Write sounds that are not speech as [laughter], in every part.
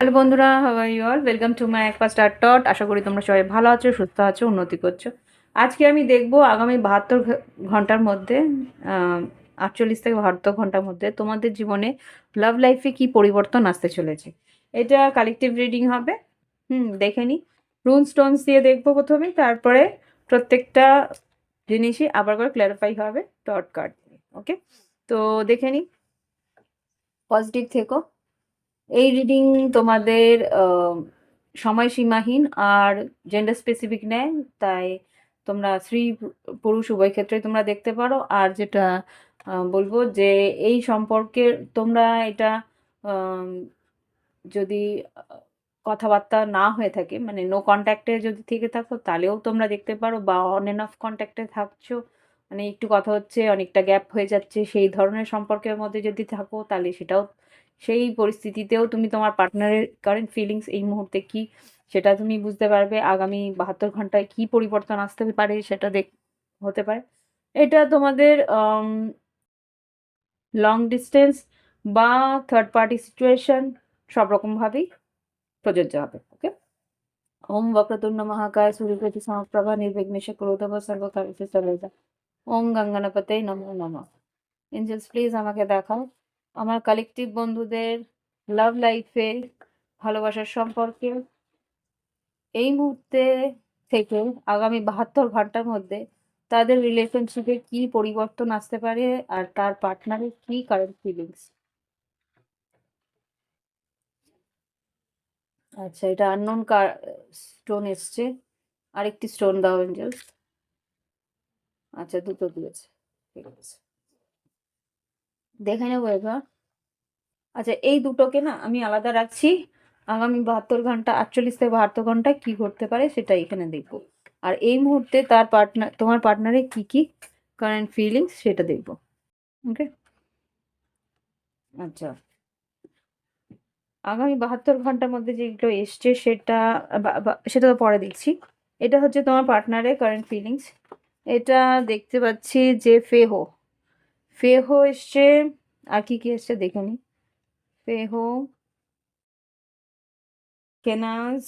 Hello বন্ধুরা how are all welcome to my একপা star টট আশা করি তোমরা সবাই ভালো আছো, সুস্থ আছো, উন্নতি করছ। আজকে আমি দেখব আগামী বাহাত্তর ঘণ্টার মধ্যে আটচল্লিশ থেকে বাহাত্তর ঘণ্টার মধ্যে তোমাদের জীবনে লাভ লাইফে কি পরিবর্তন আসতে চলেছে। এটা কালেকটিভ রিডিং হবে। হুম, দেখে নি। রুন স্টোনস দিয়ে দেখব প্রথমে, তারপরে প্রত্যেকটা জিনিসই আবার করে ক্ল্যারিফাই হবে টট কার্ড ওকে তো দেখে নি। পজিটিভ থেকো। এই রিডিং তোমাদের সময়সীমাহীন আর জেন্ডার স্পেসিফিক নেয়, তাই তোমরা স্ত্রী, পুরুষ, উভয় ক্ষেত্রে তোমরা দেখতে পারো। আর যেটা বলব যে এই সম্পর্কে তোমরা এটা যদি কথাবার্তা না হয়ে থাকে মানে নো কন্ট্যাক্টে যদি থেকে থাকো, তাহলেও তোমরা দেখতে পারো বা অন এন্ড অফ কন্ট্যাক্টে থাকছো। মানে একটু কথা হচ্ছে, অনেকটা গ্যাপ হয়ে যাচ্ছে, সেই ধরনের সম্পর্কের মধ্যে যদি থাকো, তাহলে সেটাও সেই পরিস্থিতিতেও তুমি তোমার পার্টনারের কারেন্ট ফিলিংস এই মুহূর্তে কি? সেটা তুমি বুঝতে পারবে। আগামী বাহাত্তর ঘন্টায় কি পরিবর্তন আসতে পারে সেটা দেখ, হতে পারে। এটা তোমাদের লং ডিস্টেন্স বা থার্ড পার্টি সিচুয়েশন সব রকমভাবেই প্রযোজ্য হবে ওকে ওম বক্রতুণ্ড মহাকায় সূর্যপ্রতি সমপ্রভা নির্বিঘ্নেশ ক্রোধব সর্বকার্যে সর্বদা। ওম গঙ্গানপতে নমো নমঃ। এঞ্জেলস প্লিজ আমাকে দেখাও। আমার কালেকটিভ বন্ধুদের লাভ লাইফে ভালোবাসার সম্পর্কে এই মুহূর্তে থেকে আগামী বাহাত্তর ঘণ্টার মধ্যে তাদের রিলেশনশিপে কি পরিবর্তন আসতে পারে আর তার পার্টনারের কি কারেন্ট ফিলিংস আচ্ছা এটা আননোন স্টোন এসছে। আরেকটি স্টোন দাও এঞ্জেলস আচ্ছা দুটো দিয়েছে। ঠিক আছে। দেখে নেব এবার। আচ্ছা এই দুটোকে না আমি আলাদা রাখছি। আগামী বাহাত্তর ঘণ্টা, আটচল্লিশ থেকে বাহাত্তর ঘন্টায় কি ঘটতে পারে সেটা এখানে দেখব। আর এই মুহূর্তে তার পার্টনার তোমার পার্টনারের কি কি কারেন্ট ফিলিংস সেটা দেখব। ওকে আচ্ছা। আগামী বাহাত্তর ঘণ্টার মধ্যে যেগুলো এসছে সেটা সেটা তো পরে দেখছি। এটা হচ্ছে তোমার পার্টনারের কারেন্ট ফিলিংস এটা দেখতে পাচ্ছি যে ফেহো। ফেহো এসছে। আর কি কি এসছে দেখে নি। ফেহো, কেনাস,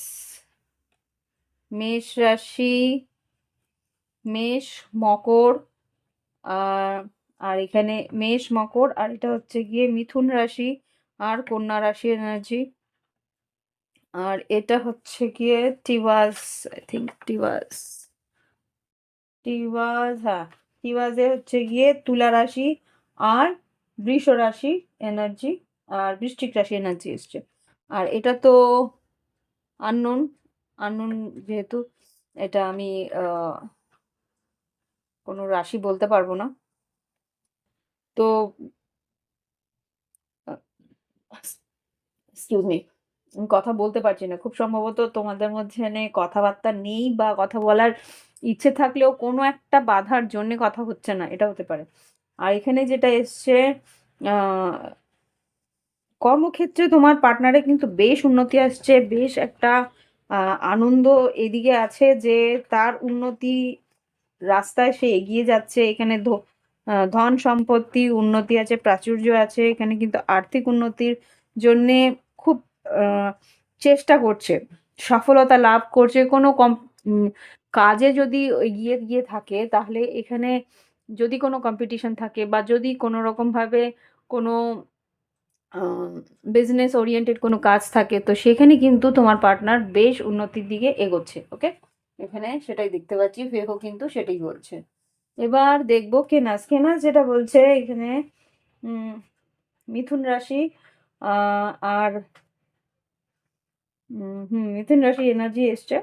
মেষ রাশি, মেষ, মকর, আর আর এখানে মেষ, মকর, আর এটা হচ্ছে গিয়ে মিথুন রাশি আর কন্যা রাশি এনার্জি। আর এটা হচ্ছে গিয়ে টিওয়াস আই থিঙ্ক টিওয়াস। টিওয়াস হ্যাঁ। টিওয়াসে হচ্ছে গিয়ে তুলা রাশি আর বৃষ রাশি এনার্জি আর বৃশ্চিক রাশি এনার্জি এসছে। আর এটা তো আননোন আননোন যেহেতু এটা আমি কোনো রাশি বলতে পারব না। তো কথা বলতে পারছি না। খুব সম্ভবত তোমাদের মধ্যে কথাবার্তা নেই বা কথা বলার ইচ্ছে থাকলেও কোনো একটা বাধার জন্যে কথা হচ্ছে না, এটা হতে পারে। আর এখানে যেটা এসছে কর্মক্ষেত্রে তোমার পার্টনারে কিন্তু বেশ উন্নতি আসছে, বেশ একটা আনন্দ এদিকে আছে যে তার উন্নতি রাস্তায় সে এগিয়ে যাচ্ছে। এখানে ধন সম্পত্তি উন্নতি আছে, প্রাচুর্য আছে, এখানে কিন্তু আর্থিক উন্নতির জন্যে খুব চেষ্টা করছে, সফলতা লাভ করছে। কোনো কম কাজে যদি এগিয়ে গিয়ে থাকে, তাহলে এখানে যদি কোনো কম্পিটিশন থাকে বা যদি কোনো রকমভাবে কোনো বিজনেস ওরিয়েন্টেড কোনো কাজ থাকে, তো সেখানে কিন্তু তোমার পার্টনার বেশ উন্নতির দিকে এগোচ্ছে ওকে এখানে সেটাই দেখতে পাচ্ছি ফেহো কিন্তু সেটাই বলছে। এবার দেখব কেনাস কেনাস যেটা বলছে এখানে মিথুন রাশি আর হুম, মিথুন রাশি এনার্জি এসছে।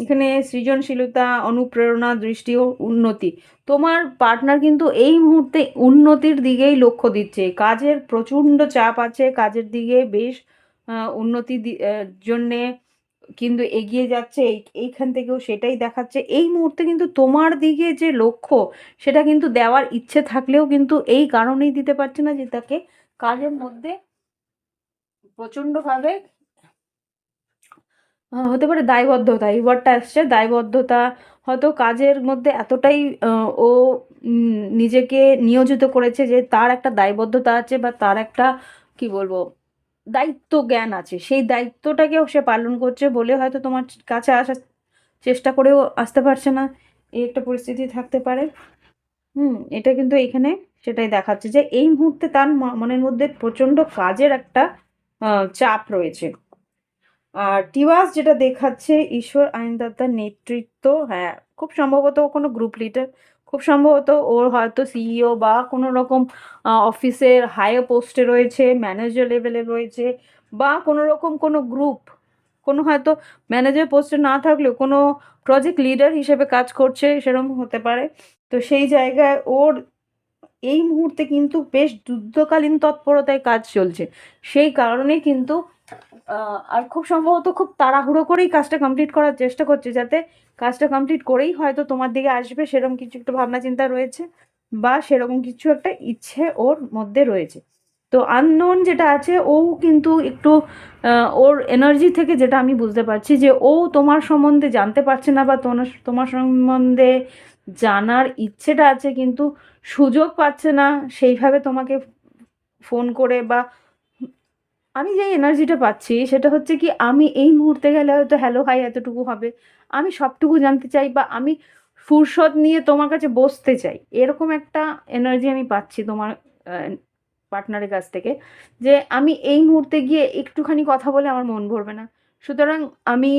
এখানে সৃজনশীলতা, অনুপ্রেরণা, দৃষ্টি ও উন্নতি। তোমার পার্টনার কিন্তু এই মুহূর্তে উন্নতির দিকেই লক্ষ্য দিচ্ছে। কাজের প্রচণ্ড চাপ আছে, কাজের দিকে বেশ উন্নতি জন্যে কিন্তু এগিয়ে যাচ্ছে। এই, এইখান থেকেও সেটাই দেখাচ্ছে। এই মুহূর্তে কিন্তু তোমার দিকে যে লক্ষ্য, সেটা কিন্তু দেওয়ার ইচ্ছে থাকলেও কিন্তু এই কারণেই দিতে পারছে না যে তাকে কাজের মধ্যে প্রচণ্ডভাবে হতে পারে দায়বদ্ধতা। এই ওয়ার্ডটা আসছে, দায়বদ্ধতা। হয়তো কাজের মধ্যে এতটাই ও নিজেকে নিয়োজিত করেছে যে তার একটা দায়বদ্ধতা আছে বা তার একটা, কি বলব, দায়িত্ব জ্ঞান আছে। সেই দায়িত্বটাকেও সে পালন করছে বলে হয়তো তোমার কাছে আসার চেষ্টা করেও আসতে পারছে না। এই একটা পরিস্থিতি থাকতে পারে। হুম, এটা কিন্তু এখানে সেটাই দেখাচ্ছে যে এই মুহূর্তে তার মনের মধ্যে প্রচণ্ড কাজের একটা চাপ রয়েছে। আর টিওয়াস যেটা দেখাচ্ছে, ঈশ্বর আইনদাতার নেতৃত্ব হ্যাঁ খুব সম্ভবত কোনো গ্রুপ লিডার খুব সম্ভবত ওর হয়তো সিইও বা কোনো রকম অফিসের হায়ার পোস্টে রয়েছে ম্যানেজার লেভেলে রয়েছে, বা কোনো রকম কোনো গ্রুপ কোনো হয়তো ম্যানেজার পোস্টে না থাকলেও কোনো প্রজেক্ট লিডার হিসেবে কাজ করছে, সেরকম হতে পারে। তো সেই জায়গায় ওর এই মুহূর্তে কিন্তু বেশ যুদ্ধকালীন তৎপরতায় কাজ চলছে। সেই কারণেই কিন্তু আর খুব সম্ভবত খুব তাড়াহুড়ো করেই কাজটা কমপ্লিট করার চেষ্টা করছে যাতে কাজটা কমপ্লিট করেই হয়তো তোমার দিকে আসবে, সেরকম কিছু একটা ভাবনা চিন্তা রয়েছে বা সেরকম কিছু একটা ইচ্ছে ওর মধ্যে রয়েছে। তো আননোন যেটা আছে, ও কিন্তু একটু ওর এনার্জি থেকে যেটা আমি বুঝতে পারছি যে ও তোমার সম্বন্ধে জানতে পারছে না বা তোমার সম্বন্ধে জানার ইচ্ছেটা আছে কিন্তু সুযোগ পাচ্ছে না সেইভাবে তোমাকে ফোন করে বা আমি যে এনার্জিটা পাচ্ছি সেটা হচ্ছে কি আমি এই মুহূর্তে গেলে হয়তো হ্যালো হাই এতটুকু হবে। আমি সবটুকু জানতে চাই বা আমি ফুরসত নিয়ে তোমার কাছে বসতে চাই। এরকম একটা এনার্জি আমি পাচ্ছি তোমার পার্টনারের কাছ থেকে যে আমি এই মুহূর্তে গিয়ে একটুখানি কথা বলে আমার মন ভরবে না। সুতরাং আমি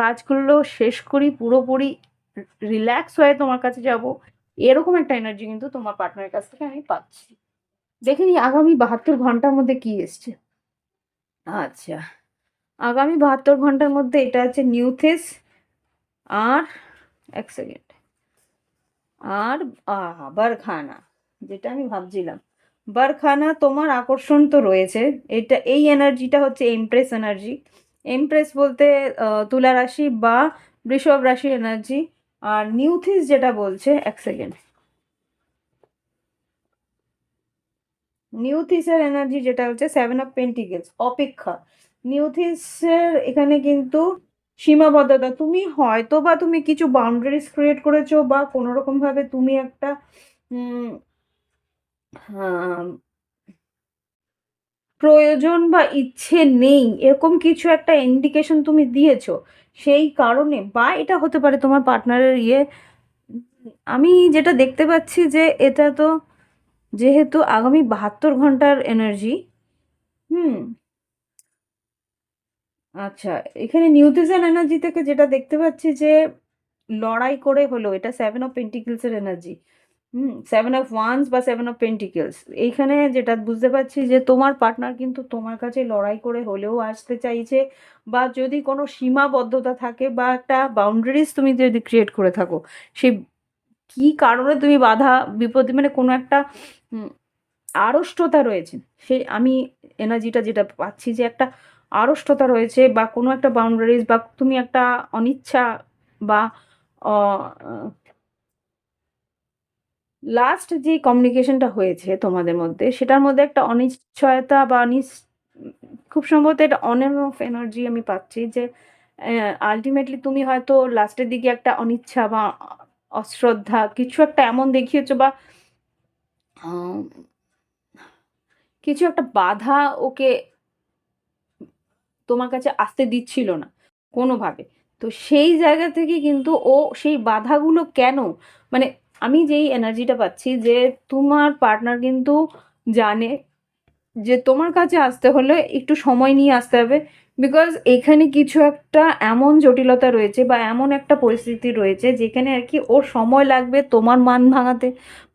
কাজগুলো শেষ করি, পুরোপুরি রিল্যাক্স হয়ে তোমার কাছে যাব। এরকম একটা এনার্জি কিন্তু তোমার পার্টনারের কাছ থেকে আমি পাচ্ছি। দেখে নিই আগামী বাহাত্তর ঘণ্টার মধ্যে কি এসছে। আচ্ছা। আগামী বাহাত্তর ঘণ্টার মধ্যে এটা আছে নিউথেস আর এক সেকেন্ড আর বারখানা, যেটা আমি ভাবছিলাম। বারখানা, তোমার আকর্ষণ তো রয়েছে। এটা, এই এনার্জিটা হচ্ছে এমপ্রেস এনার্জি এমপ্রেস বলতে তুলা রাশি বা বৃষভ রাশির এনার্জি আর নিউথিস যেটা বলছে, এক সেকেন্ড নিউথিসের এনার্জি যেটা হচ্ছে সেভেন অফ পেন্টিকেলস অপেক্ষা। নিউথিসের এখানে কিন্তু সীমাবদ্ধতা। তুমি হয়তো বা তুমি কিছু বাউন্ডারিজ ক্রিয়েট করেছ বা কোনো রকম ভাবে তুমি একটা প্রয়োজন বা ইচ্ছে নেই, এরকম কিছু একটা ইন্ডিকেশন তুমি দিয়েছ, সেই কারণে বা এটা হতে পারে তোমার পার্টনারের ইয়ে। আমি যেটা দেখতে পাচ্ছি যে এটা তো যেহেতু আগামী বাহাত্তর ঘণ্টার এনার্জি হুম আচ্ছা এখানে নিউট্রিশন এনার্জি থেকে যেটা দেখতে পাচ্ছি যে লড়াই করে হলো, এটা সেভেন অফ পেন্টিকেলসের energy hmm seven of wands বা সেভেন অফ পেন্টিকেলস এইখানে যেটা বুঝতে পারছি যে তোমার পার্টনার কিন্তু তোমার কাছে লড়াই করে হলেও আসতে চাইছে, বা যদি কোনো সীমাবদ্ধতা থাকে বা একটা বাউন্ডারিজ তুমি যদি ক্রিয়েট করে থাকো সেই কী কারণে তুমি বাধা, বিপত্তি মানে কোনো একটা আড়ষ্টতা রয়েছে। সেই আমি এনার্জিটা যেটা পাচ্ছি যে একটা আড়ষ্টতা রয়েছে বা কোনো একটা বাউন্ডারিজ বা তুমি একটা অনিচ্ছা বা লাস্ট যে কমিউনিকেশনটা হয়েছে তোমাদের মধ্যে, সেটার মধ্যে একটা অনিশ্চয়তা বা অনিস খুব সম্ভবত এটা অন অফ এনার্জি আমি পাচ্ছি যে আলটিমেটলি তুমি হয়তো লাস্টের দিকে একটা অনিচ্ছা বা অশ্রদ্ধা কিছু একটা এমন দেখিয়েছো বা কিছু একটা বাধা ওকে তোমার কাছে আসতে দিচ্ছিল না, কোনোভাবে। তো সেই জায়গা থেকে কিন্তু ও সেই বাধাগুলো কেন? মানে আমি যেই এনার্জিটা পাচ্ছি যে তোমার পার্টনার কিন্তু জানে যে তোমার কাছে আসতে হলে একটু সময় নিয়ে আসতে হবে। বিকজ এখানে কিছু একটা এমন জটিলতা রয়েছে বা এমন একটা পরিস্থিতি রয়েছে যেখানে আর কি ওর সময় লাগবে তোমার মান ভাঙাতে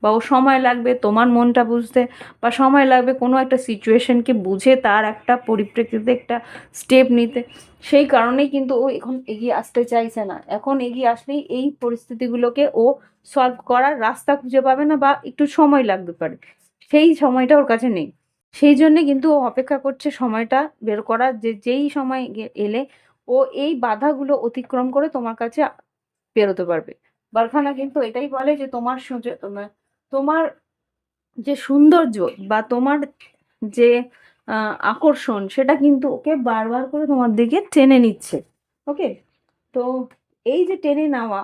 বা ওর সময় লাগবে তোমার মনটা বুঝতে বা সময় লাগবে কোনো একটা সিচুয়েশনকে বুঝে তার একটা পরিপ্রেক্ষিতে একটা স্টেপ নিতে। সেই কারণেই কিন্তু ও এখন এগিয়ে আসতে চাইছে না। এখন এগিয়ে আসলেই এই পরিস্থিতিগুলোকে ও সলভ করার রাস্তা খুঁজে পাবে না বা একটু সময় লাগতে পারে। সেই সময়টা ওর কাছে নেই। সেই জন্যে কিন্তু ও অপেক্ষা করছে সময়টা বের করার যে, যেই সময় এলে ও এই বাধাগুলো অতিক্রম করে তোমার কাছে বেরোতে পারবে। বারখানা কিন্তু এটাই বলে যে, তোমার তোমার যে সৌন্দর্য বা তোমার যে আকর্ষণ সেটা কিন্তু ওকে বারবার করে তোমার দিকে টেনে নিচ্ছে। ওকে? তো এই যে টেনে নেওয়া,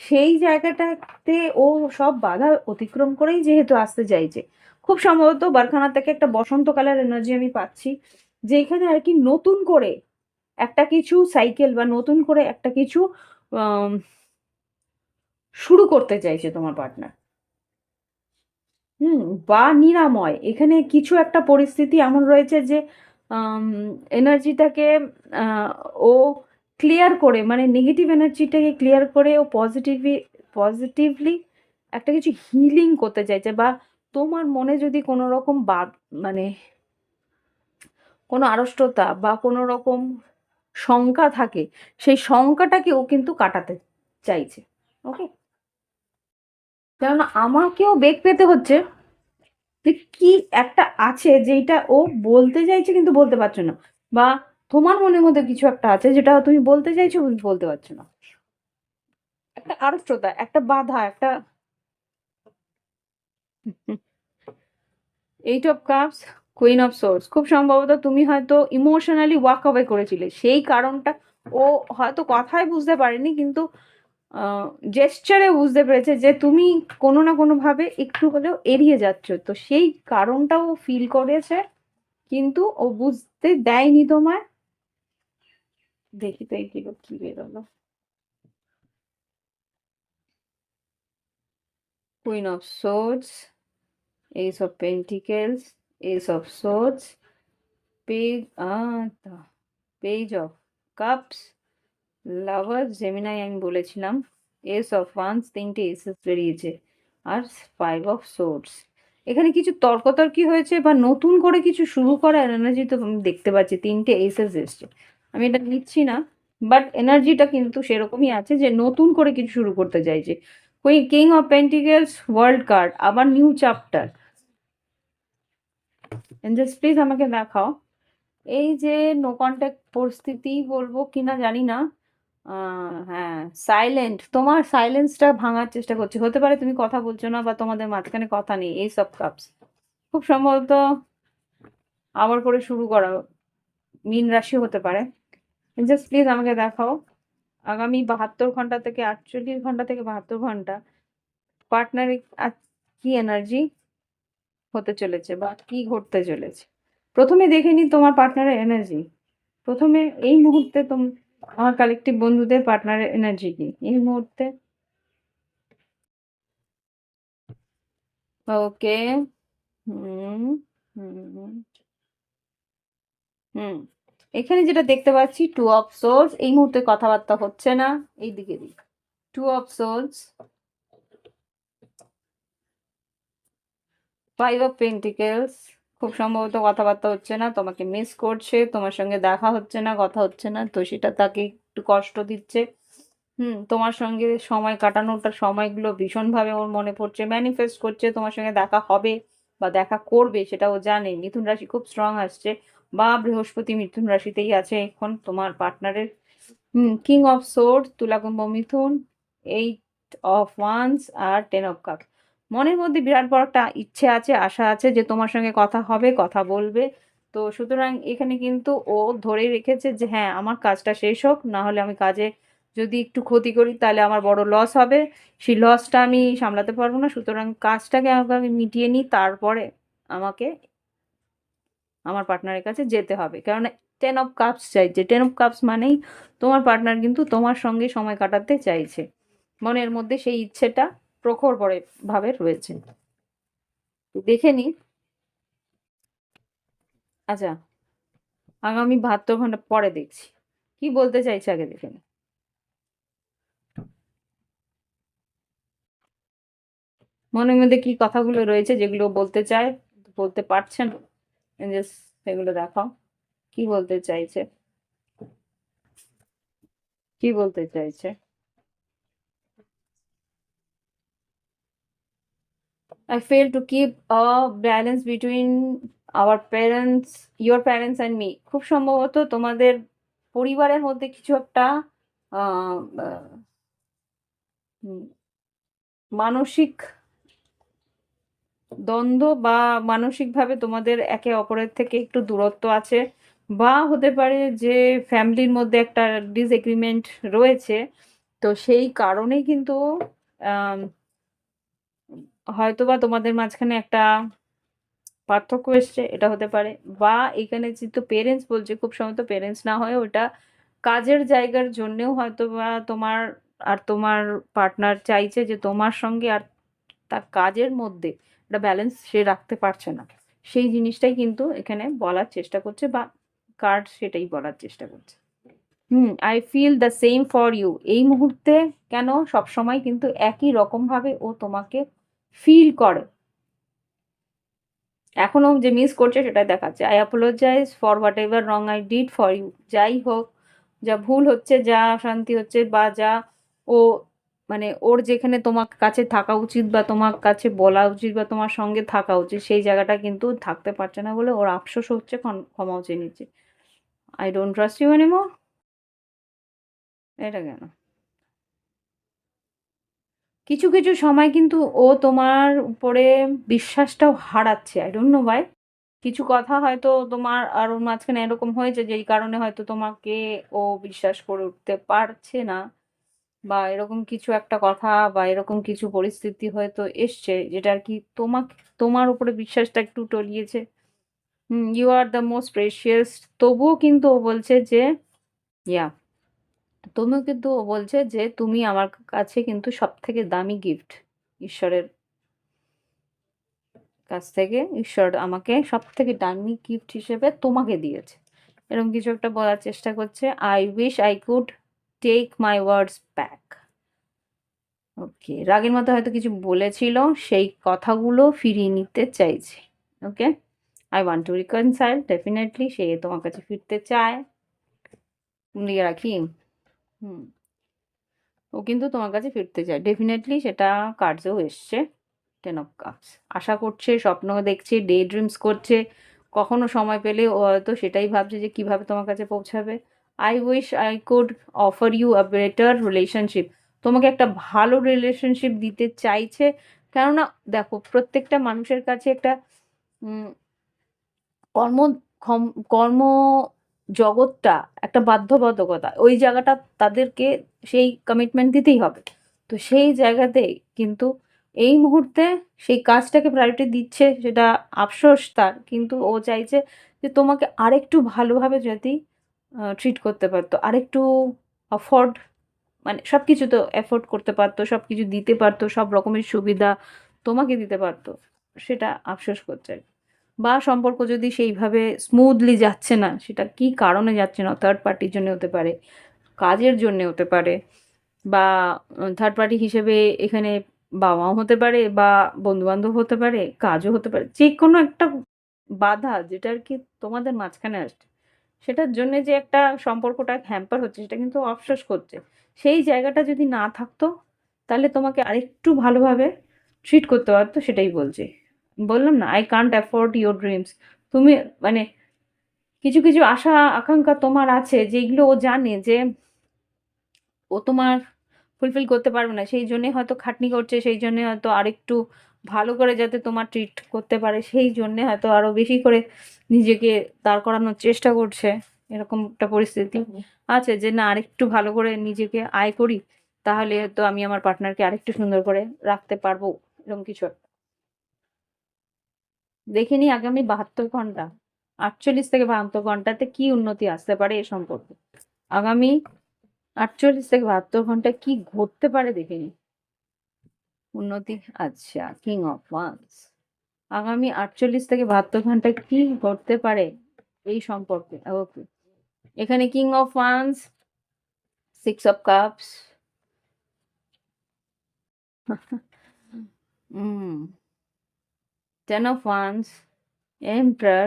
সেই জায়গাটাতে ও সব বাধা অতিক্রম করেই যেহেতু আসতে চাইছে খুব সম্ভবত বারখানা থেকে একটা বসন্তকালের এনার্জি আমি পাচ্ছি যেখানে আর কি নতুন করে একটা কিছু সাইকেল বা নতুন করে একটা কিছু শুরু করতে চাইছে তোমার পার্টনার হুম, বা নিরাময়, এখানে কিছু একটা পরিস্থিতি এমন রয়েছে যে এনার্জিটাকে ও ক্লিয়ার করে মানে নেগেটিভ এনার্জিটাকে ক্লিয়ার করে ও পজিটিভলি পজিটিভলি একটা কিছু হিলিং করতে চাইছে বা তোমার মনে যদি কোনো রকম বাদ মানে কোনো আড়ষ্টতা বা কোনো রকম শঙ্কা থাকে, সেই শঙ্কাটাকে ও কিন্তু কাটাতে চাইছে ওকে কেননা আমাকেও বেগ পেতে হচ্ছে যে কি একটা আছে যেটা ও বলতে চাইছে কিন্তু বলতে পারছ না, বা তোমার মনের মধ্যে কিছু একটা আছে যেটা তুমি বলতে চাইছো বলতে পারছ না। একটা আড়ষ্টতা, একটা বাধা, একটা eight of cups queen of swords খুব সম্ভবত তুমি হয়তো ইমোশনালি ওয়াক অ্যাওয়ে করেছিলে। সেই কারণটা ও হয়তো কথায় বুঝতে পারেনি, কিন্তু জেস্টারে বুঝতে পেরেছে যে তুমি কোনো না কোনোভাবে একটু হলেও এড়িয়ে যাচ্ছ। তো সেই কারণটাও ফিল করেছে, কিন্তু ও বুঝতে দেয়নি তোমায়। দেখি তো এইগুলো কি বেরোলো। Queen of swords ace of pentacles ace of swords page page of cups lover Gemini আমি বলেছিলাম এস অফ ওয়ান্স তিনটে এসএস বেরিয়েছে, আর ফাইভ অফ সোর্স এখানে কিছু তর্কতর্কি হয়েছে বা নতুন করে কিছু শুরু করার এনার্জি তো আমি দেখতে পাচ্ছি, তিনটে এসএস এসছে। আমি এটা নিচ্ছি না বাট এনার্জিটা কিন্তু সেরকমই আছে যে নতুন করে কিছু শুরু করতে চাইছে। Queen king of pentacles world card আবার নিউ চ্যাপ্টার এঞ্জেলস প্লিজ আমাকে দেখাও। এই যে নো কন্ট্যাক্ট পরিস্থিতি বলব কিনা জানি না। হ্যাঁ সাইলেন্ট তোমার সাইলেন্সটা ভাঙার চেষ্টা করছে। হতে পারে তুমি কথা বলছো না বা তোমাদের মাঝখানে কথা নেই, এই সব কাপস খুব সম্ভবত আবার করে শুরু করা মীন রাশি হতে পারে। জাস্ট প্লিজ আমাকে দেখাও। আগামী বাহাত্তর ঘণ্টা থেকে আটচল্লিশ ঘণ্টা থেকে বাহাত্তর ঘণ্টা। পার্টনারে কি এনার্জি হতে চলেছে বা কি ঘটতে চলেছে। প্রথমে দেখে নি তোমার পার্টনারের এনার্জি প্রথমে এই মুহূর্তে আমার কালেকটিভ বন্ধুদের পার্টনারের এনার্জি কি? এই মুহূর্তে। ওকে হুম এখানে যেটা দেখতে পাচ্ছি টু অফ সোর্স এই মুহূর্তে কথাবার্তা হচ্ছে না। এই দিকে। দিক two of swords five of pentacles খুব সম্ভবত কথাবার্তা হচ্ছে না, তোমাকে মিস করছে, তোমার সঙ্গে দেখা হচ্ছে না, কথা হচ্ছে না, তো সেটা তাকে একটু কষ্ট দিচ্ছে। হুম, তোমার সঙ্গে সময় কাটানোটা, সময়গুলো ভীষণভাবে ওর মনে পড়ছে ম্যানিফেস্ট করছে, তোমার সঙ্গে দেখা হবে বা দেখা করবে সেটা ও জানে। মিথুন রাশি খুব স্ট্রং আসছে, বা বৃহস্পতি মিথুন রাশিতেই আছে এখন তোমার পার্টনারের হুম কিং অফ সোর্ড তুলাকুম্ভ মিথুন এইট অফ ওয়ান্স আর টেন অফ কাপ মনের মধ্যে বিরাট বড় একটা ইচ্ছে আছে, আশা আছে যে তোমার সঙ্গে কথা হবে, কথা বলবে। তো সুতরাং এখানে কিন্তু ও ধরে রেখেছে যে হ্যাঁ আমার কাজটা শেষ হোক, না হলে আমি কাজে যদি একটু ক্ষতি করি, তাহলে আমার বড় লস হবে। সেই লসটা আমি সামলাতে পারব না। সুতরাং কাজটাকে আমি মিটিয়ে নিই, তারপরে আমাকে, আমার পার্টনারের কাছে যেতে হবে। কারণ টেন অফ কাপস চাইছে টেন অফ কাপস মানেই তোমার পার্টনার কিন্তু তোমার সঙ্গে সময় কাটাতে চাইছে। মনের মধ্যে সেই ইচ্ছেটা প্রখর পরে ভাবে রয়েছে। দেখে নি আচ্ছা আগামী বাহাত্তর ঘণ্টা পরে দেখছি। কি বলতে চাইছে আগে দেখে নি মনের মধ্যে কি কথাগুলো রয়েছে যেগুলো বলতে চায়, বলতে পারছেন? সেগুলো দেখাও। কি বলতে চাইছে? কি বলতে চাইছে? I fail to keep a balance between our parents, your parents and me. খুব সম্ভবত তোমাদের পরিবারের মধ্যে কিছু একটা মানসিক দ্বন্দ্ব বা মানসিকভাবে তোমাদের একে অপরের থেকে একটু দূরত্ব আছে বা হতে পারে যে ফ্যামিলির মধ্যে একটা ডিসএগ্রিমেন্ট রয়েছে তো সেই কারণেই কিন্তু হয়তোবা তোমাদের মাঝখানে একটা পার্থক্য এসছে, এটা হতে পারে। বা এখানে যেহেতু পেরেন্টস বলছে, খুব সম্ভবত পেরেন্টস না হয়ে ওটা কাজের জায়গার জন্যেও হয়তো বা তোমার আর তোমার পার্টনার চাইছে যে তোমার সঙ্গে আর তার কাজের মধ্যে একটা ব্যালেন্স সে রাখতে পারছে না। সেই জিনিসটাই কিন্তু এখানে বলার চেষ্টা করছে বা কার্ড সেটাই বলার চেষ্টা করছে। হুম I feel the same for you এই মুহূর্তে কেন সবসময় কিন্তু একই রকমভাবে ও তোমাকে ফিল করে। এখনও যে মিস করছে সেটা দেখাচ্ছে। I apologize for whatever wrong I did for you যাই হোক, যা ভুল হচ্ছে, যা শান্তি হচ্ছে বা যা ও মানে ওর যেখানে তোমার কাছে থাকা উচিত বা তোমার কাছে বলা উচিত বা তোমার সঙ্গে থাকা উচিত, সেই জায়গাটা কিন্তু থাকতে পারছে না বলে ওর আফসোস হচ্ছে, ক্ষম- ক্ষমাও চেয়ে নিচ্ছে। I don't trust you anymore এটা কেন? কিছু কিছু সময় কিন্তু ও তোমার উপরে বিশ্বাসটাও হারাচ্ছে। আই ডোন্ট নো ভাই কিছু কথা হয়তো তোমার আর ওর মাঝখানে এরকম হয়েছে, যেই কারণে হয়তো তোমাকে ও বিশ্বাস করে উঠতে পারছে না। বা এরকম কিছু একটা কথা বা এরকম কিছু পরিস্থিতি হয়তো এসছে, যেটা আর কি তোমাকে, তোমার উপরে বিশ্বাসটা একটু টলিয়েছে। You are the most precious তবুও কিন্তু ও বলছে যে ইয়া তুমিও কিন্তু ও বলছে যে, তুমি আমার কাছে কিন্তু সব থেকে দামি গিফট ঈশ্বরের কাছ থেকে ঈশ্বর আমাকে সব থেকে দামি গিফট হিসেবে তোমাকে দিয়েছে। এরকম কিছু একটা বলার চেষ্টা করছে। I wish I could take my words back okay রাগের মতো হয়তো কিছু বলেছিল, সেই কথাগুলো ফিরিয়ে নিতে চাইছে। Okay I want to reconcile definitely সে তোমার কাছে ফিরতে চায়। রাখি? হুম। ও কিন্তু তোমার কাছে ফিরতে চায়। ডেফিনেটলি সেটা কার্যেও এসছে টেন অফ কাপস আশা করছে, স্বপ্ন দেখছে ডে ড্রিমস করছে। কখনো সময় পেলে ও হয়তো সেটাই ভাবছে যে কীভাবে তোমার কাছে পৌঁছাবে। I wish I could offer you a better relationship তোমাকে একটা ভালো রিলেশনশিপ দিতে চাইছে। কেননা, দেখো, প্রত্যেকটা মানুষের কাছে একটা কর্ম কর্ম জগৎটা একটা বাধ্যবাধকতা, ওই জায়গাটা তাদেরকে সেই কমিটমেন্ট দিতেই হবে। তো সেই জায়গাতে কিন্তু এই মুহূর্তে সেই কাজটাকে প্রায়োরিটি দিচ্ছে সেটা আফসোস তার, কিন্তু ও চাইছে যে তোমাকে আরেকটু ভালোভাবে যদি ট্রিট করতে পারতো, আরেকটু অফোর্ড মানে সব কিছু তো অ্যাফোর্ড করতে পারতো সব কিছু দিতে পারতো, সব রকমের সুবিধা তোমাকে দিতে পারতো, সেটা আফসোস করছে বা সম্পর্ক যদি সেইভাবে স্মুথলি যাচ্ছে না, সেটা কি কারণে যাচ্ছে না? থার্ড পার্টির জন্য হতে পারে, কাজের জন্য হতে পারে, বা থার্ড পার্টি হিসেবে এখানে বাবা মাও হতে পারে, বা বন্ধুবান্ধব হতে পারে, কাজও হতে পারে যে কোনো একটা বাধা যেটা আর কি তোমাদের মাঝখানে আসছে, সেটার জন্য যে একটা সম্পর্কটা হ্যাম্পার হচ্ছে, সেটা কিন্তু আফসোস করছে। সেই জায়গাটা যদি না থাকতো, তাহলে তোমাকে আরেকটু ভালোভাবে ট্রিট করতে পারতো, সেটাই বলছে। বললাম না I can't afford your dreams তুমি মানে কিছু কিছু আশা আকাঙ্ক্ষা তোমার আছে যেগুলো ও জানে যে ও তোমার ফুলফিল করতে পারবে না। সেই জন্যে হয়তো খাটনি করছে সেই জন্যে হয়তো আরেকটু ভালো করে যাতে তোমার ট্রিট করতে পারে সেই জন্যে হয়তো আরও বেশি করে নিজেকে দাঁড় করানোর চেষ্টা করছে এরকম একটা পরিস্থিতি আছে যে না আরেকটু ভালো করে নিজেকে আয় করি তাহলে হয়তো আমি আমার পার্টনারকে আরেকটু সুন্দর করে রাখতে পারব এরকম কিছু একটা। দেখে নিই আগামী বাহাত্তর ঘণ্টা, আটচল্লিশ থেকে বাহাত্তর ঘন্টাতে কি উন্নতি আসতে পারে এ সম্পর্কে। আগামী আটচল্লিশ থেকে বাহাত্তর ঘণ্টা কি ঘটতে পারে দেখে নিই। উন্নতি আচ্ছা কিং অফ ওয়ান্স আগামী আটচল্লিশ থেকে বাহাত্তর ঘন্টায় কি ঘটতে পারে এই সম্পর্কে। ওকে এখানে king of wands six of cups hmm. Ten of wands emperor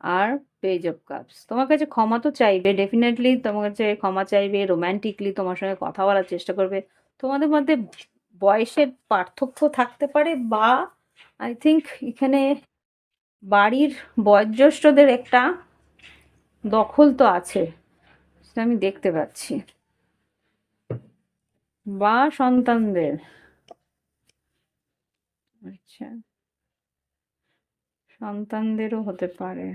R page of cups তোমার কাছে ক্ষমা তো চাইবে ডেফিনেটলি তোমার কাছে ক্ষমা চাইবে রোম্যান্টিকলি তোমার সঙ্গে কথা বলার চেষ্টা করবে। তোমাদের মধ্যে বয়সের পার্থক্য থাকতে পারে বা আই থিঙ্ক এখানে বাড়ির বয়োজ্যেষ্ঠদের একটা দখল তো আছে, সেটা আমি দেখতে পাচ্ছি। বা সন্তানদের। আচ্ছা। সন্তানদেরও হতে পারে।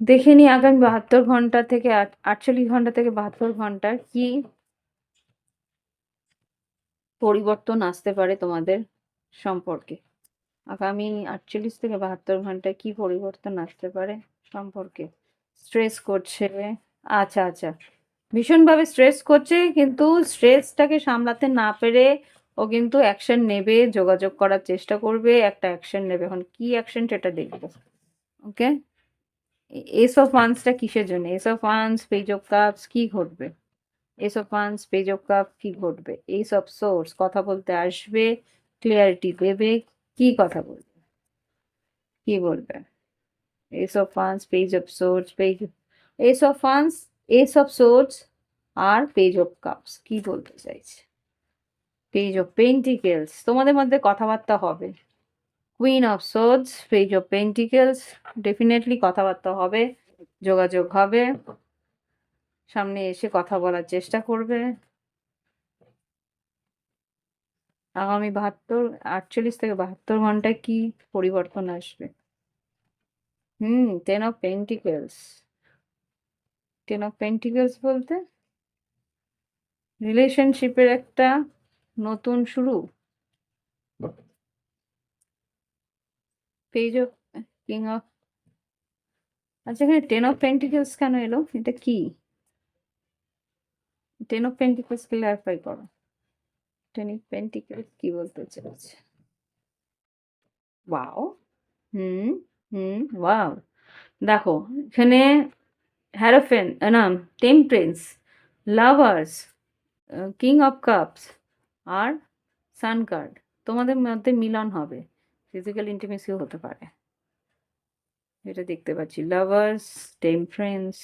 দেখে নি আগামী বাহাত্তর ঘণ্টা থেকে আটচল্লিশ ঘণ্টা থেকে বাহাত্তর ঘণ্টা কি পরিবর্তন আসতে পারে তোমাদের সম্পর্কে? আগামী আটচল্লিশ থেকে বাহাত্তর ঘন্টায় কি পরিবর্তন আসতে পারে সম্পর্কে? স্ট্রেস করছে। আচ্ছা আচ্ছা। ভীষণভাবে স্ট্রেস করছে, কিন্তু স্ট্রেসটাকে সামলাতে না পেরে ও কিন্তু অ্যাকশন নেবে, যোগাযোগ করার চেষ্টা করবে, একটা অ্যাকশন নেবে। এখন কি অ্যাকশন সেটা দেখব। ওকে এস অফ ওয়ান্সটা কিসের জন্য? Ace of wands page of cups কি ঘটবে? Ace of wands page of cup কি ঘটবে? এস অফ সোর্স কথা বলতে আসবে ক্লিয়ারিটি দেবে, কি কথা বলবে? কি বলবে? Ace of wands page of swords page ace of wands ace of swords R page of cups কি বলতে চাইছে? পেজ অফ পেন্টিকেলস তোমাদের মধ্যে কথাবার্তা হবে। Queen of swords page of pentacles definitely কথাবার্তা হবে, যোগাযোগ হবে, সামনে এসে কথা বলার চেষ্টা করবে। আগামী বাহাত্তর, আটচল্লিশ থেকে বাহাত্তর ঘন্টায় কি পরিবর্তন আসবে? হুম ten of pentacles ten of pentacles বলতে রিলেশনশিপের একটা নতুন শুরু? পেজ অফ কিং অফ আচ্ছা এখানে টেন অফ পেন্টিকেলস কেন এলো? এটা কি? টেন অফ পেন্টিকেলস ক্লিয়ারিফাই করো। টেন অফ পেন্টিকেলস কি বলতে চাইছে? ওয়াও হুম হুম ওয়াও দেখো এখানে হ্যারোফেন না temperance lovers king of cups R sun card তোমাদের মধ্যে মিলন হবে ফিজিক্যাল ইন্টিমেসিও হতে পারে। এটা দেখতে পাচ্ছি লাভার্স টেম্পারেন্স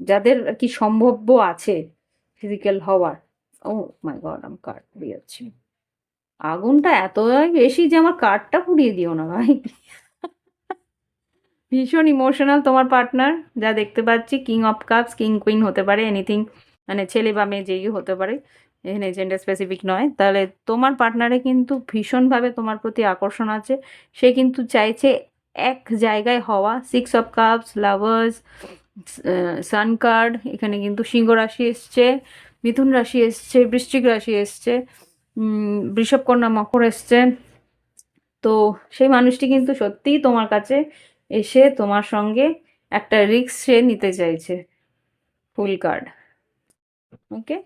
যাদের আর কি সম্ভব্য আছে ফিজিক্যাল হওয়ার। ও মাই গড আমি কার্ড পুড়িয়ে যাচ্ছি। আগুনটা এতটাই বেশি যে আমার কার্ডটা পুড়িয়ে দিও না ভাই। ভীষণ ইমোশনাল তোমার পার্টনার যা দেখতে পাচ্ছি king of cups king queen হতে পারে এনিথিং মানে ছেলে বা মেয়ে যেই হতে পারে এখানে জেন্ডার স্পেসিফিক নয়। তাহলে তোমার পার্টনারে কিন্তু ভীষণভাবে তোমার প্রতি আকর্ষণ আছে। সে কিন্তু চাইছে এক জায়গায় হওয়া six of cups lovers sun card এখানে কিন্তু সিংহ রাশি এসছে মিথুন রাশি এসছে বৃশ্চিক রাশি এসছে উম, বৃষভ কন্যা মকর এসছে। তো সেই মানুষটি কিন্তু সত্যিই তোমার কাছে এসে তোমার সঙ্গে একটা রিস্ক সে নিতে চাইছে ফুল কার্ড ওকে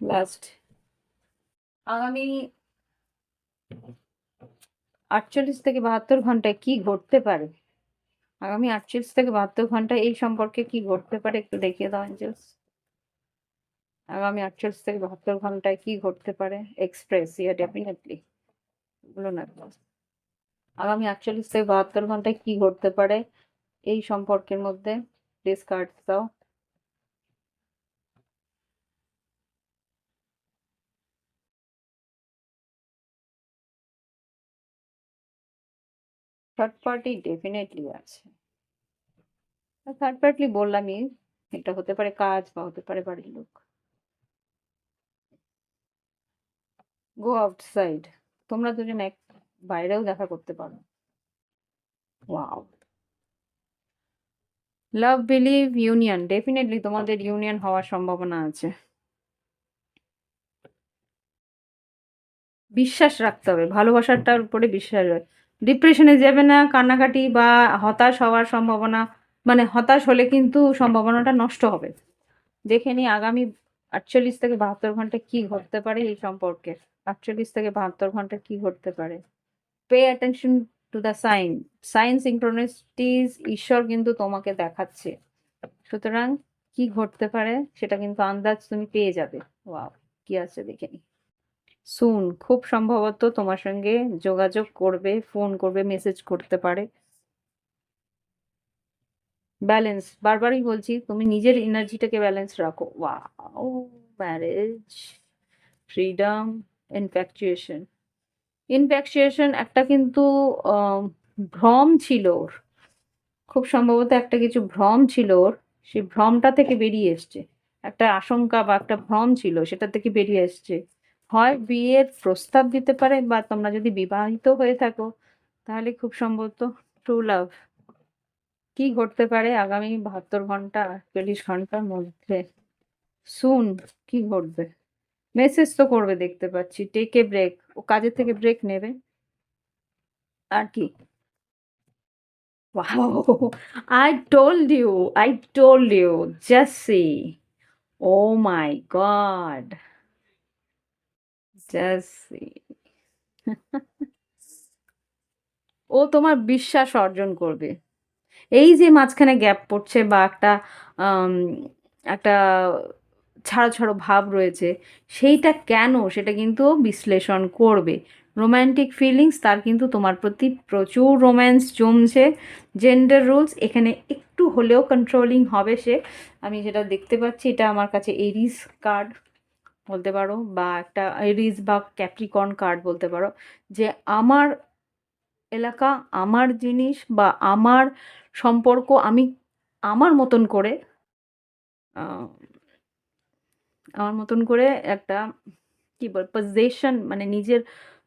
লাস্ট আগামী আটচল্লিশ থেকে বাহাত্তর ঘন্টায় কি ঘটতে পারে? আগামী আটচল্লিশ থেকে বাহাত্তর ঘন্টায় এই সম্পর্কে কি ঘটতে পারে একটু দেখিয়ে দাও অ্যাঞ্জেলস আগামী আটচল্লিশ থেকে বাহাত্তর ঘন্টায় কি ঘটতে পারে? এক্সপ্রেস ইয়া ডেফিনেটলি বলো না। আগামী আটচল্লিশ থেকে বাহাত্তর ঘন্টায় কি ঘটতে পারে? এই সম্পর্কের মধ্যে দাও। থার্ড পার্টি ডেফিনেটলি আছে। থার্ড পার্টি বললামই, এটা হতে পারে কাজ বা হতে পারে বাড়ির লোক। গো আউটসাইড তোমরা দুজন এক বাইরেও দেখা করতে পারো। Wow love believe union definitely তোমাদের ইউনিয়ন হওয়ার সম্ভাবনা আছে। বিশ্বাস রাখতে হবে। ভালোবাসাটার উপরে বিশ্বাস ডিপ্রেশনে যাবে না, কান্নাকাটি বা হতাশ হওয়ার সম্ভাবনা। মানে হতাশ হলে কিন্তু সম্ভাবনাটা নষ্ট হবে। দেখে নিই আগামী আটচল্লিশ থেকে বাহাত্তর ঘণ্টা কি ঘটতে পারে এই সম্পর্কে। আটচল্লিশ থেকে বাহাত্তর ঘণ্টা কি ঘটতে পারে? Pay attention to the sign sign synchronicities ঈশ্বর কিন্তু তোমাকে দেখাচ্ছে। সুতরাং কি ঘটতে পারে সেটা কিন্তু আন্দাজ তুমি পেয়ে যাবে। ওয়াও কি আছে দেখে নি। সুন খুব সম্ভবত তোমার সঙ্গে যোগাযোগ করবে ফোন করবে মেসেজ করতে পারে। ব্যালেন্স বারবারই বলছি, তুমি নিজের এনার্জিটাকে ব্যালেন্স রাখো। Wow marriage freedom infatuation infatuation একটা কিন্তু ভ্রম ছিল ওর। খুব সম্ভবত একটা কিছু ভ্রম ছিল ওর। সেই ভ্রমটা থেকে বেরিয়ে এসছে। একটা আশঙ্কা বা একটা ভ্রম ছিল, সেটা থেকে বেরিয়ে এসছে। হয় বিয়ের প্রস্তাব দিতে পারে বা তোমরা যদি বিবাহিত হয়ে থাকো, তাহলে খুব সম্ভবত ট্রু লাভ কি ঘটতে পারে আগামী বাহাত্তর ঘণ্টা চল্লিশ ঘণ্টার মধ্যে? সুন কি ঘটবে? মেসেজ তো করবে দেখতে পাচ্ছি। টেক এ ব্রেক ও কাজের থেকে ব্রেক নেবে। আর কি? Wow, I told you, I told you, see. Oh my God. Just [laughs] ও তোমার বিশ্বাস অর্জন করবে। এই যে মাঝখানে গ্যাপ পড়ছে বা একটা একটা ছাড়ো ছাড়ো ভাব রয়েছে, সেইটা কেন সেটা কিন্তু বিশ্লেষণ করবে। রোম্যান্টিক ফিলিংস তার কিন্তু তোমার প্রতি প্রচুর রোম্যান্স জমছে। জেন্ডার রুলস এখানে একটু হলেও কন্ট্রোলিং হবে সে। আমি যেটা দেখতে পাচ্ছি, এটা আমার কাছে এরিস কার্ড বলতে পারো, বা একটা এরিস বা ক্যাপ্রিকন কার্ড বলতে পারো, যে আমার এলাকা, আমার জিনিস বা আমার সম্পর্ক আমি আমার মতন করে আমার মতন করে একটা, কি বল পজেশন মানে নিজের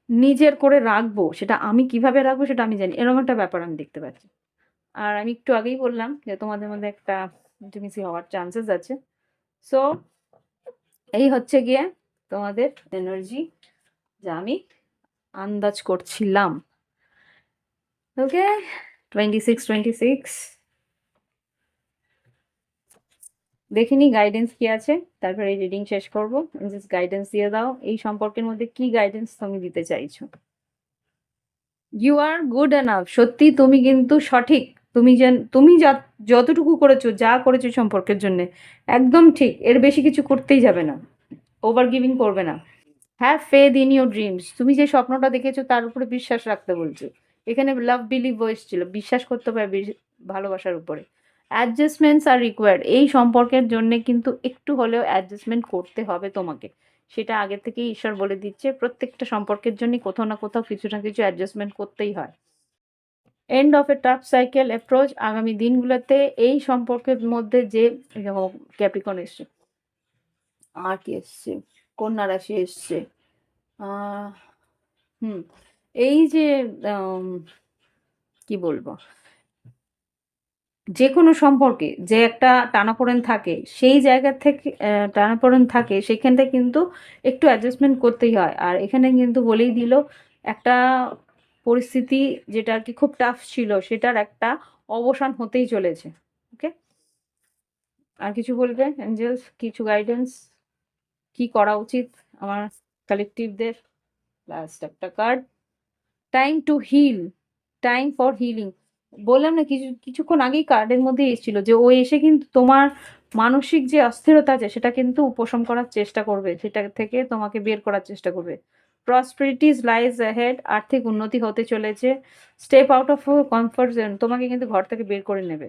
নিজের করে রাখব, সেটা আমি কীভাবে রাখব সেটা আমি জানি, এরকম একটা ব্যাপার আমি দেখতে পাচ্ছি। আর আমি একটু আগেই বললাম যে তোমাদের মধ্যে একটা ইন্টিমেসি হওয়ার চান্সেস আছে। সো এই হচ্ছে গিয়ে তোমাদের এনার্জি যা আমি আন্দাজ করছিলাম। Okay twenty six twenty six দেখিনি গাইডেন্স কি আছে, তারপরে রিডিং শেষ করব। গাইডেন্স দিয়ে দাও, এই সম্পর্কের মধ্যে কি গাইডেন্স তুমি দিতে চাইছো। ইউ আর গুড এনাফ সত্যি তুমি কিন্তু সঠিক। তুমি যেন, তুমি যা- যতটুকু করেছ, যা করেছ সম্পর্কের জন্য, একদম ঠিক, এর বেশি কিছু করতেই যাবে না ওভার গিভিং করবে না। Have faith in your dreams তুমি যে স্বপ্নটা দেখেছ তার উপরে বিশ্বাস রাখতে বলছো। এখানে লাভ বিলিভ ছিল, বিশ্বাস করতে বিশ- ভালোবাসার উপরে। অ্যাডজাস্টমেন্টস আর রিকোয়ার্ড এই সম্পর্কের জন্য কিন্তু একটু হলেও অ্যাডজাস্টমেন্ট করতে হবে তোমাকে। সেটা আগে থেকেই ঈশ্বর বলে দিচ্ছে, প্রত্যেকটা সম্পর্কের জন্য কোথাও না কোথাও কিছু না কিছু অ্যাডজাস্টমেন্ট করতেই হয়। End of a tough cycle approach আগামী দিনগুলোতে এই সম্পর্কের মধ্যে যে ক্যাপ্রিকন এসছে। আর কি এসছে? কন্যা রাশি এসছে। হুম, এই যে কি বলব? যে কোনো সম্পর্কে যে একটা টানাপোড়েন থাকে, সেই জায়গা থেকে টানাপোড়েন থাকে সেখানটা কিন্তু একটু অ্যাডজাস্টমেন্ট করতেই হয়। আর এখানে কিন্তু বলেই দিল, একটা পরিস্থিতি যেটা আর কি খুব টাফ ছিল, সেটার একটা অবসান হতেই চলেছে। ওকে আর কিছু বলবে অ্যাঞ্জেলস কিছু গাইডেন্স কি করা উচিত আমার কালেকটিভদের লাস্ট একটা card time to heal time for healing বললাম না, কিছু, কিছুক্ষণ আগেই কার্ডের মধ্যে এসেছিল যে ও এসে কিন্তু তোমার মানসিক যে অস্থিরতা আছে, সেটা কিন্তু উপশম করার চেষ্টা করবে। সেটা থেকে তোমাকে বের করার চেষ্টা করবে। প্রসপেরিটিস লাইজ অ্যাহেড আর্থিক উন্নতি হতে চলেছে। Step out of comfort zone তোমাকে কিন্তু ঘর থেকে বের করে নেবে।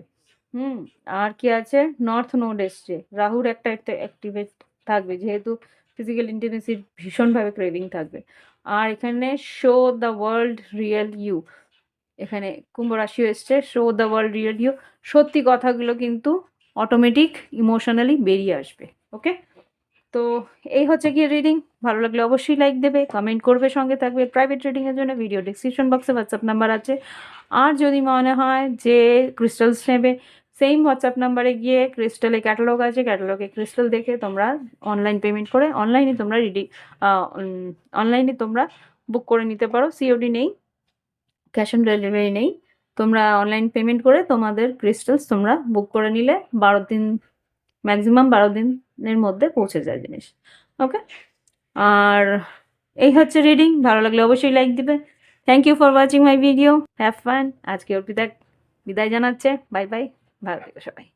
হুম, আর কি আছে? নর্থ নোড এসছে। রাহুর একটা একটা অ্যাক্টিভেট থাকবে, যেহেতু ফিজিক্যাল ইন্টিমেসির ভীষণভাবে ক্রেভিং থাকবে। আর এখানে show the world real you এখানে কুম্ভ রাশিও এসছে। Show the world real you সত্যি কথাগুলো কিন্তু অটোমেটিক ইমোশনালি বেরিয়ে আসবে। ওকে তো এই হচ্ছে গিয়ে রিডিং ভালো লাগলে অবশ্যই লাইক দেবে কমেন্ট করবে, সঙ্গে থাকবে। প্রাইভেট রিডিংয়ের জন্য ভিডিও ডিসক্রিপশন বক্সে হোয়াটসঅ্যাপ নাম্বার আছে। আর যদি মনে হয় যে ক্রিস্টালস নেবে সেম হোয়াটসঅ্যাপ নাম্বারে গিয়ে ক্রিস্টালে ক্যাটালগ আছে ক্যাটালগে ক্রিস্টাল দেখে তোমরা অনলাইন পেমেন্ট করে অনলাইনে তোমরা রিডিং অনলাইনে তোমরা বুক করে নিতে পারো। সিওডি নেই। ক্যাশ অন ডেলিভারি নেই। তোমরা অনলাইন পেমেন্ট করে তোমাদের ক্রিস্টালস তোমরা বুক করে নিলে বারো দিন, ম্যাক্সিমাম বারো দিনের মধ্যে পৌঁছে যায় জিনিস। ওকে? আর এই হচ্ছে রিডিং। ভালো লাগলে অবশ্যই লাইক দিবে। Thank you for watching my video have fun আজকে অর্পিতা বিদায় জানাচ্ছে। বাই বাই ভালো থেকো সবাই।